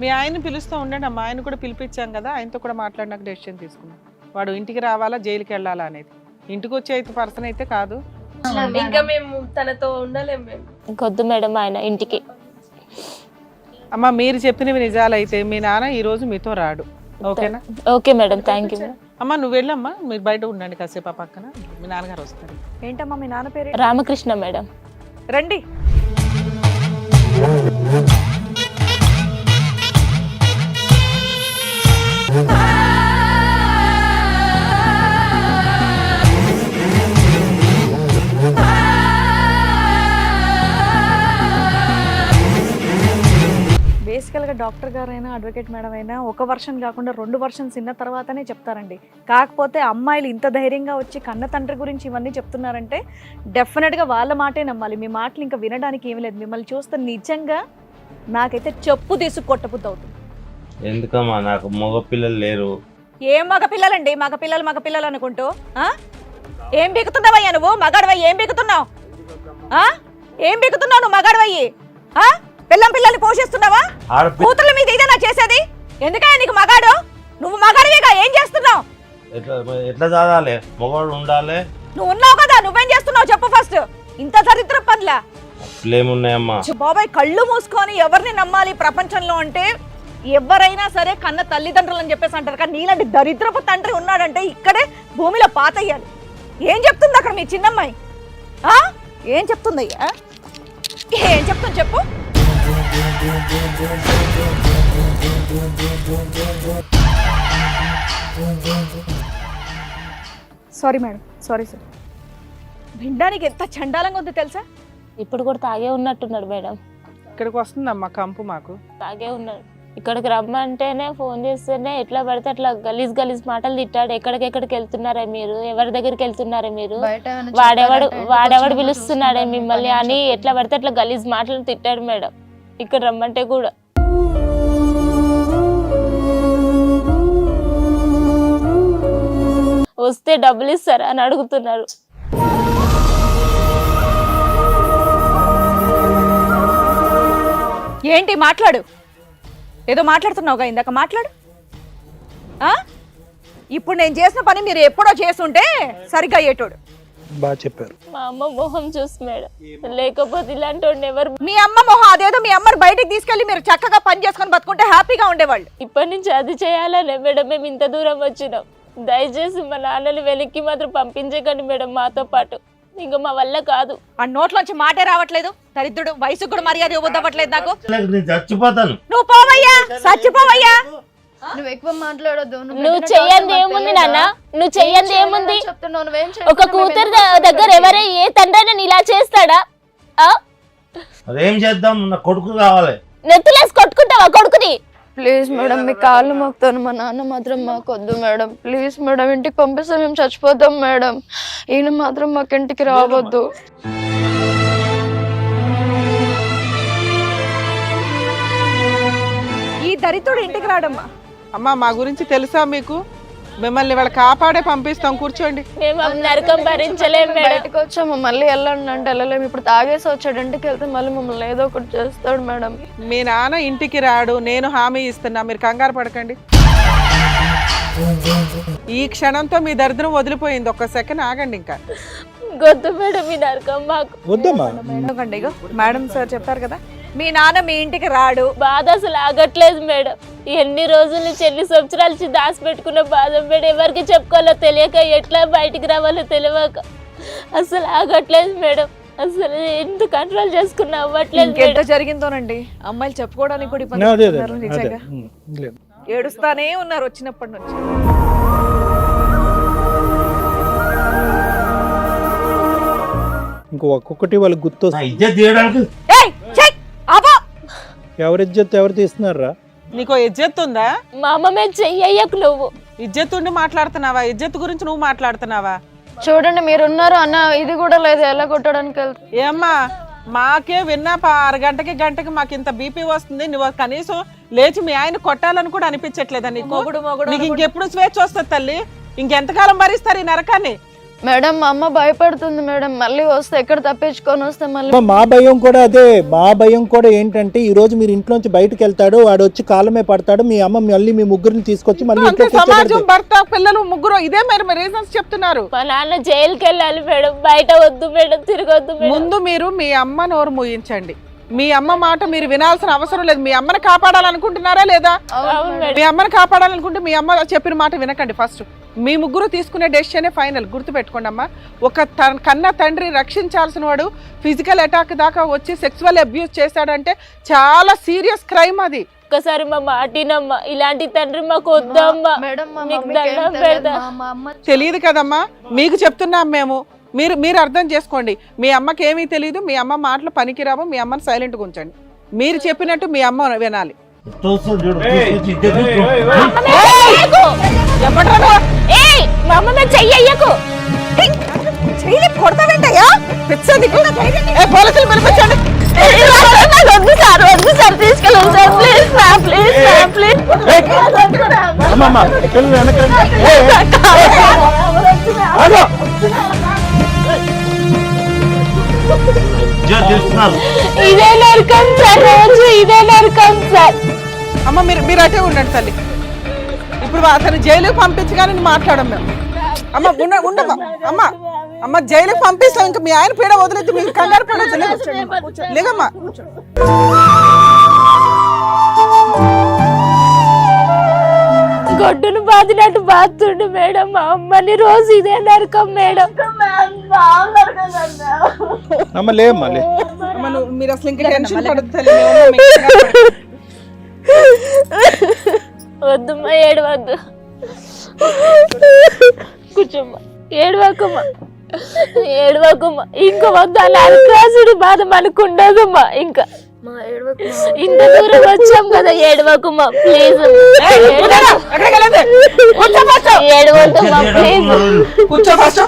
మీ ఆయన్ని పిలుస్తూ ఉండండి అమ్మా ఆయన కూడా పిలిపించాం కదా ఆయనతో కూడా మాట్లాడినాక డెసిషన్ తీసుకున్నాం. వాడు ఇంటికి రావాలా జైలుకి వెళ్ళాలా అనేది. ఇంటికి వచ్చే అయితే పర్సన్ అయితే కాదు. ఇంకా మేము తనతో ఉండలేం మేము. ఇంకొద్దు మేడం ఆయన ఇంటికి. అమ్మ మీరు చెప్పినవి నిజాలైతే మీ నాన్న ఈ రోజు మీతో రాడు. ఓకేనా? ఓకే మేడం థ్యాంక్ యూ అమ్మ నువ్వు వెళ్ళమ్మా మీరు బయట ఉండండి కాసేపు ఆ పక్కన. మీ నాన్నగారు వస్తారు. ఏంటమ్మా మీ నాన్న పేరు రామకృష్ణ మేడం. రండి. బేసికల్గా డాక్టర్ గారైనా అడ్వకేట్ మేడం అయినా ఒక వర్షన్ కాకుండా రెండు వర్షన్స్ విన్న తర్వాతనే చెప్తారండి. కాకపోతే అమ్మాయిలు ఇంత ధైర్యంగా వచ్చి కన్న తండ్రి గురించి ఇవన్నీ చెప్తున్నారంటే డెఫినెట్గా వాళ్ళ మాటే నమ్మాలి. మీ మాటలు ఇంకా వినడానికి ఏమి లేదు. మిమ్మల్ని చూస్తే నిజంగా నాకైతే చెప్పు తీసు కొట్టబుద్ధి అవుతుంది. ఎందుకమ్మా? నాకు మగ పిల్లలు లేరు. ఏం మగ పిల్లలండి మగ పిల్లలు మగ పిల్లలు అనుకుంటూ ఆ? ఏం బిగుతున్నావయ్యా నువ్వు? మగాడవయ్యి ఏం బిగుతున్నావు ఆ? ఏం బిగుతున్నావు నువ్వు మగాడవయ్యి ఆ? పిల్లం పిల్లల్ని పోషిస్తున్నావా? ఆడపి కూతుర్ల మీద ఇదేనా చేసేది? ఎందుకయ్యా నీకు మగాడు? నువ్వు మగాడివిగా? ఏం చేస్తున్నావు? ఎట్లా ఎట్లా చదవాలి? మగవాడు ఉండాలి. నువ్వు ఉన్నావు కదా నువ్వేం చేస్తున్నావు చెప్పు ఫస్ట్. ఇంత దరిద్ర పనులా. అప్పులేమున్నాయమ్మా? ఛ, బాబాయ్ కళ్ళు మూసుకొని ఎవరిని నమ్మాలి ప్రపంచంలో అంటే ఎవరైనా సరే కన్న తల్లిదండ్రులు అని చెప్పేసి అంటారు. కానీ నీలాంటి దరిద్రపు తండ్రి ఉన్నాడంటే ఇక్కడే భూమిలో పాతయ్యాలి ఏం చెప్తుంది అక్కడ మీ చిన్నమ్మాయి? ఆ? ఏం చెప్తుందయ్యా ఏం చెప్తుంది చెప్పు. సారీ మేడం సారీ సార్ వినడానికి ఎంత చండాలంగా ఉందో తెలుసా? ఇప్పుడు కూడా తాగే ఉన్నట్టున్నాడు మేడం. ఇక్కడికి వస్తుందమ్మా కంపు మాకు. తాగే ఉన్నాడు. ఇక్కడికి రమ్మంటేనే ఫోన్ చేస్తేనే ఎట్లా పడితే అట్లా గలీజ్ గలీజ్ మాటలు తిట్టాడు. ఎక్కడికెక్కడికి వెళ్తున్నారా మీరు? ఎవరి దగ్గరికి వెళ్తున్నారా మీరు? వాడెవడు వాడెవడు పిలుస్తున్నాడే మిమ్మల్ని అని. ఎట్లా పడితే అట్లా గలీజ్ మాటలు తిట్టాడు మేడం. ఇక్కడ రమ్మంటే కూడా. వస్తే డబ్బులు ఇస్తారా అని అడుగుతున్నారు. ఏంటి మాట్లాడు? ఏదో మాట్లాడుతున్నావుగా ఇందాక మాట్లాడు. ఆ? ఇప్పుడు నేను చేసిన పని మీరు ఎప్పుడో చేస్తుంటే సరిగ్గా అయ్యేటోడు. బాగా చెప్పారు. మా అమ్మ మొహం చూసి మేడం. లేకపోతే ఇలాంటి వాడిని ఎవరు మీ అమ్మ మొహం అదేదో మీ అమ్మని బయటికి తీసుకెళ్ళి మీరు చక్కగా పని చేసుకొని బతుకుంటే హ్యాపీగా ఉండేవాళ్ళు. ఇప్పటి నుంచి అది చేయాలనే మేడం మేము ఇంత దూరం వచ్చినాం. దయచేసి మా నాన్నని వెనక్కి మాత్రం పంపించకండి మేడం మాతో పాటు. ఇంకా మా వల్ల కాదు. ఆ నోట్లోంచి మాటే రావట్లేదు. దరిద్రుడు వయసుకు కూడా మర్యాద ఇవ్వద్దవ్వట్లేదు నాకు. నేను చచ్చిపోతాను. నువ్వు పోవయ్యా చచ్చిపోవయ్యా. నువ్వు ఎక్కువ మాట్లాడొద్దు. నువ్వు చెయ్యంది ఏముంది నాన్న? నువ్వు చెయ్యంది ఏముంది? చెప్తున్నావు నువ్వేం ఒక కూతురు ద- దగ్గర ఎవరే ఏ తండ్రైనా ఇలా చేస్తాడా? ఆ? అదేం చేద్దాం? నా కొడుకు కావాలి. నెత్తులేసి కొట్టుకుంటావా కొడుకుని? ప్లీజ్ మేడం మీ కాళ్ళు మొక్కుతాను మా నాన్న మాత్రం మాకు వద్దు మేడం. ప్లీజ్ మేడం ఇంటికి పంపిస్తే మేము చచ్చిపోతాం మేడం. ఈయన మాత్రం మాకు ఇంటికి రావద్దు. ఈ దరిద్రుడు ఇంటికి రాడమ్మా. అమ్మా మా గురించి తెలుసా మీకు? మిమ్మల్ని వాళ్ళు కాపాడే పంపిస్తాం. కూర్చోండి. మేము నరకం భరించలేం మేడం. బయటకు వచ్చాము మళ్ళీ వెళ్ళండి అంటే వెళ్ళలేము. ఇప్పుడు తాగేసి వచ్చాడు ఇంటికి వెళ్తే మళ్ళీ మమ్మల్ని ఏదో ఒకటి చేస్తాడు మేడం. మీ నాన్న ఇంటికి రాడు నేను హామీ ఇస్తున్నా. మీరు కంగారు పడకండి. ఈ క్షణంతో మీ దరిద్రం వదిలిపోయింది. ఒక్క సెకండ్ ఆగండి ఇంకా. గొద్దు మేడం ఈ నరకం మాకు. వద్దమ్మా. ఎందుకండి? ఇగో మేడం సార్ చెప్పారు కదా మీ నాన్న మీ ఇంటికి రాడు. బాధ అసలు ఆగట్లేదు మేడం. ఎన్ని రోజుల నుంచి ఎన్ని సంవత్సరాల నుంచి దాచి పెట్టుకున్న బాధ మేడం? ఎవరికి చెప్పుకోవాలో తెలియక ఎట్లా బయటికి రావాలో తెలియక అసలు ఆగట్లేదు మేడం. అసలు ఎంత కంట్రోల్ చేసుకున్నా అవ్వట్లేదు జరిగిందోనండి? అమ్మాయిలు చెప్పుకోవడానికి కూడా ఇబ్బంది ఏడుస్తానే ఉన్నారు వచ్చినప్పటి నుంచి. ఇంకో ఒక్కొక్కటి వాళ్ళకి గుర్తు ఎవరి ఇజ్జత్ ఎవరు తీస్తున్నారా నీకో ఇజ్జత్ ఉందా? మా అమ్మ మీద చెయ్యకు నువ్వు. ఇజ్జత్ ఉండి మాట్లాడుతున్నావా? ఇజ్జత్ గురించి నువ్వు మాట్లాడుతున్నావా? చూడండి మీరు ఉన్నారు అన్న ఇది కూడా లేదు ఎలా కొట్టడానికి వెళ్తే? ఏమ్మా మాకే విన్నా పా అరగంటకి గంటకి మాకు ఇంత బీపీ వస్తుంది. నువ్వు కనీసం లేచి మీ ఆయన కొట్టాలని కూడా అనిపించట్లేదా నీకు? మొగుడు మొగుడు నీకు. ఇంకెప్పుడు స్వేచ్ఛ వస్తుంది తల్లి? ఇంకెంతకాలం భరిస్తారు ఈ నరకాన్ని? మేడం మా అమ్మ భయపడుతుంది మేడం. మళ్ళీ వస్తే ఎక్కడ తప్పించుకొని వస్తే మళ్ళీ మా భయం కూడా అదే. మా భయం కూడా ఏంటంటే ఈ రోజు మీరు ఇంట్లోంచి బయటకు వెళ్తాడు వాడు వచ్చి కాలమే పడతాడు మీ అమ్మ మళ్ళీ మీ ముగ్గురిని తీసుకొచ్చి మళ్ళీ అంతే ఇంట్లో సమాజం కూర్చోబెడతాడు. భర్త పిల్లలు ముగ్గురు ఇదే మీరు రీజన్స్ చెప్తున్నారు. మా నాన్న జైలుకి వెళ్ళాలి మేడం. బయట వద్దు మేడం తిరగొద్దు మేడం. ముందు మీరు మీ అమ్మ నోరు మూయించండి. మీ అమ్మ మాట మీరు వినాల్సిన అవసరం లేదు. మీ అమ్మని కాపాడాలనుకుంటున్నారా లేదా? అవును మేడం. మీ అమ్మని కాపాడాలనుకుంటే మీ అమ్మ చెప్పిన మాట వినకండి ఫస్ట్ మీ ముగ్గురు తీసుకునే డెసిషనే ఫైనల్ గుర్తుపెట్టుకోండి అమ్మా ఒక త- కన్న తండ్రి రక్షించాల్సిన వాడు ఫిజికల్ అటాక్ దాకా వచ్చి సెక్సువల్ అబ్యూస్ చేశాడంటే చాలా సీరియస్ క్రైమ్ అది ఒక్కసారి మా మాటినమ్మా ఇలాంటి తండ్రి మాకు వద్దమ్మా తెలియదు కదమ్మా మీకు చెప్తున్నాం మేము మీరు మీరు అర్థం చేసుకోండి మీ అమ్మకి ఏమీ తెలియదు మీ అమ్మ మాటలు పనికిరావు మీ అమ్మని సైలెంట్గా ఉంచండి మీరు చెప్పినట్టు మీ అమ్మ వినాలి అమ్మ, అమ్మ, పిల్లలు వెనకండి. ఏ, ఏ, ఆగు. ఇద్దరు తీస్తున్నారు ఇదే నరకం సార్ రోజు ఇదే నరకం సార్. అమ్మ మీరు మీరు అటే ఉండండి తల్లి. ఇప్పుడు అతను జైలుకి పంపించగానే నేను మాట్లాడం మేము. అమ్మ ఉండ ఉండమ్మా. అమ్మ అమ్మ జైలుకి పంపిస్తాం. ఇంకా మీ ఆయన పీడ వదిలేదు. మీరు కంగారు పడవచ్చు లేగు. గొడ్డును బాదినట్టు బాతుండు మేడం. మా అమ్మని రోజు ఇదే నరకం మేడం. అమ్మ లే. అమ్మ లే అమ్మ మీరు అసలు ఇంకా టెన్షన్. వద్దమ్మా ఏడవద్దు. కూర్చోమ్మా ఏడవకమ్మా ఏడవకమ్మా. ఇంకా వద్దు అలా అల్కాసుడి బాధ మనకు ఉండదమ్మా ఇంకా. ఇంత దూరం వచ్చాం కదా వెళ్ళదు? ఏడవద్దమ్మా ప్లీజ్ కూర్చో ఫస్ట్.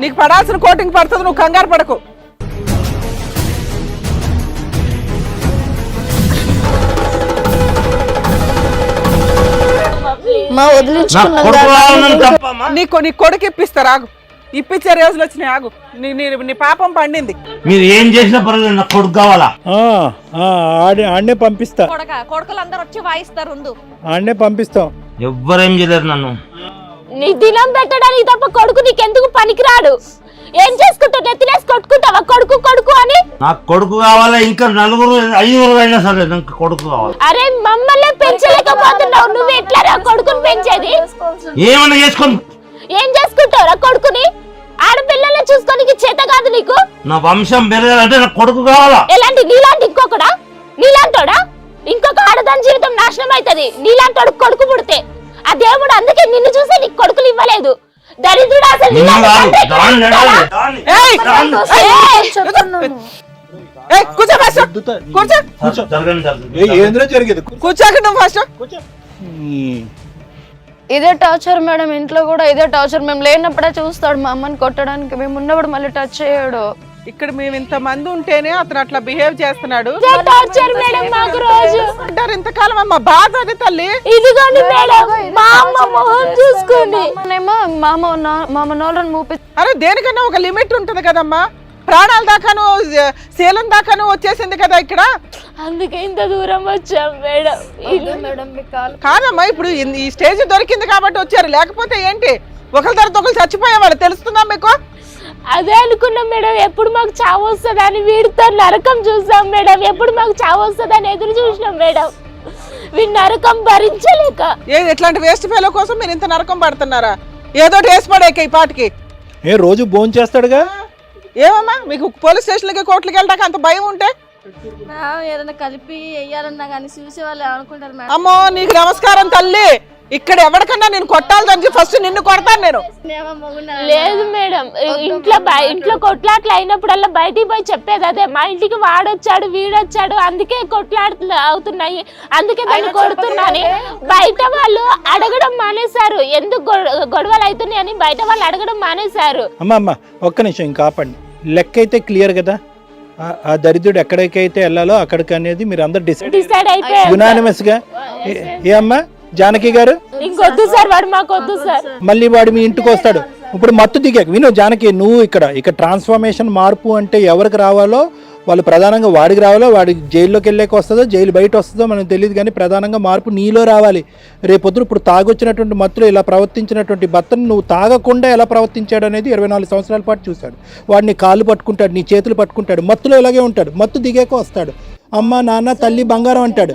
నీకు పడాల్సిన కోటింగ్ పడుతుంది నువ్వు కంగారు పడకు. మా నా వదిలించుకున్నాం నీ కొడుకు ఇప్పిస్తారు ఆగు ఇప్పించే రోజులు వచ్చినాయి. ఆగు. నీ నీ నీ పాపం పండింది. మీరు ఏం చేసినా పర్వాలేదు నా కొడుకు కావాలా? ఆ, ఆ, ఆడే ఆడనే పంపిస్తా. కొడక కొడుకులు అందరు వచ్చి వాయిస్తారు ఉండు. ఆడనే పంపిస్తాం. ఎవ్వరేం చేయలేరు నన్ను. నీ దినం పెట్టడానికి తప్ప కొడుకు నీకెందుకు పనికిరాడు? ఏం చేసుకుంటావు? నెత్తినేసి కొట్టుకుంటావా? కొడుకు కొడుకు అని? నా కొడుకు కావాలా? ఇంకా నలుగురు ఐదుగురు అయినా సరే నాకు కొడుకు కావాలి. అరే మమ్మల్ని పెంచలేకపోతున్నావు. నువ్వు ఎట్లా రా కొడుకుని పెంచేది? ఏమన్నా చేసుకొని ఏం చేసుకుంటావు రా కొడుకుని? ఆడపిల్లల్ని చూసుకోనికి చేత కాదు నీకు? నా వంశం పెరగాలంటే నా కొడుకు కావాలా? ఎలాంటి నీలాంటి ఇంకొకడా? నీలాంటోడా? ఇంకొక ఆడదాని జీవితం నాశనం అవుతుంది నీలాంటోడు కొడుకు పుడితే. ఆ దేవుడు అందుకే నిన్ను చూసే నీకు కొడుకులు ఇవ్వలేదు. దరిద్రుడు అసలు నిన్ను కాదు, దాన్ని? దాన్ని. ఏయ్! కూర్చో ఫస్ట్. కూర్చో కూర్చో. జరగండి జరగండి. ఏ, ఏందిరా జరిగేది? కూర్చోక నువ్వు ఫస్ట్ కూర్చో. ఈ, ఇదే టార్చర్ మేడం ఇంట్లో కూడా ఇదే టార్చర్. మేము లేనప్పుడే చూస్తాడు మా అమ్మని కొట్టడానికి. మేము ఉన్నప్పుడు మళ్ళీ టచ్ చేయడు. ఇక్కడ మేము ఇంత మంది ఉంటేనే అతను అట్లా బిహేవ్ చేస్తున్నాడు. టార్చర్ మేడం మాకు రోజు. అంటారు ఇంతకాలం అమ్మ బాధ అది తల్లి. ఇదిగోండి మేడం మా అమ్మ మొహం చూసుకోండి. మామ నోళ్ళని మూపి అరే దేనికన్నా ఒక లిమిట్ ఉంటుంది కదమ్మా. ప్రాణాల దాకాను శీలం దాకాను వచ్చేసింది కదా ఇక్కడ? అందుకే ఇంత దూరం వచ్చాం మేడం. మేడం కాదమ్మా ఇప్పుడు ఈ స్టేజ్ దొరికింది కాబట్టి వచ్చారు. లేకపోతే ఏంటి? ఒకరి తర్వాత ఒకరు చచ్చిపోయేవాళ్ళు. తెలుస్తుందా మీకు? అదే అనుకున్నాం మేడం. ఎప్పుడు మాకు చావు వస్తుందని వీడితో నరకం చూసాం మేడం. ఎప్పుడు మాకు చావు వస్తుందని ఎదురు చూసినాం మేడం. వీడి నరకం భరించలేక. ఏ ఇట్లాంటి వేస్ట్ ఫెలో కోసం మీరు ఇంత నరకం పడుతున్నారా? ఏదో వేసి పడేక ఈ పాటికి. ఏ రోజు భోజనం చేస్తాడుగా ఏమమ్మా? మీకు పోలీస్ స్టేషన్లకి కోర్టులకి వెళ్ళడానికి అంత భయం ఉంటే? ఏదైనా కలిపి వేయాలన్నా కానీ చూసే వాళ్ళు అనుకుంటారు అమ్మో నీకు నమస్కారం తల్లి. ఇక్కడ ఎవరికన్నా నేను కొట్టాలి ఫస్ట్ నిన్ను కొడతాను నేను. లేదు మేడం ఇంట్లో ఇంట్లో కొట్లాట్లు అయినప్పుడల్లా బయటికి పోయి చెప్పేది అదే. మా ఇంటికి వాడొచ్చాడు వీడొచ్చాడు అందుకే కొట్లాట్లు అవుతున్నాయి. అందుకే దాన్ని కొడుతున్నాని. బయట వాళ్ళు అడగడం మానేశారు. ఎందుకు గొడవలు అవుతున్నాయి అని బయట వాళ్ళు అడగడం మానేశారు. అమ్మ అమ్మ ఒక్క నిమిషం ఇంకా ఆపండి. లెక్క అయితే క్లియర్ కదా? ఆ- దరిద్రుడు ఎక్కడికైతే వెళ్ళాలో అక్కడికి అనేది మీరు అందరు డిసైడ్ డిసైడ్ అయిపోయారు యునానిమస్గా? ఏ అమ్మా? జానకి గారు? ఇంకొద్దు సార్ వాడు మాకొద్దు సార్. మళ్ళీ వాడు మీ ఇంటికి వస్తాడు. ఇప్పుడు మత్తు దిగాక విను జానకి నువ్వు ఇక్కడ ఇక్కడ ట్రాన్స్ఫర్మేషన్ మార్పు అంటే ఎవరికి రావాలో వాళ్ళు ప్రధానంగా వాడికి రావాలో వాడికి జైల్లోకి వెళ్ళాక వస్తుందో జైలు బయట వస్తుందో మనకు తెలియదు కానీ ప్రధానంగా మార్పు నీలో రావాలి. రేపొద్దు ఇప్పుడు తాగొచ్చినటువంటి మత్తులో ఇలా ప్రవర్తించినటువంటి భర్తను నువ్వు తాగకుండా ఎలా ప్రవర్తించాడు అనేది ఇరవై నాలుగు సంవత్సరాల పాటు చూశాడు. వాడిని కాళ్ళు పట్టుకుంటాడు నీ చేతులు పట్టుకుంటాడు మత్తులో ఇలాగే ఉంటాడు. మత్తు దిగాక వస్తాడు. అమ్మ నాన్న తల్లి బంగారం అంటాడు.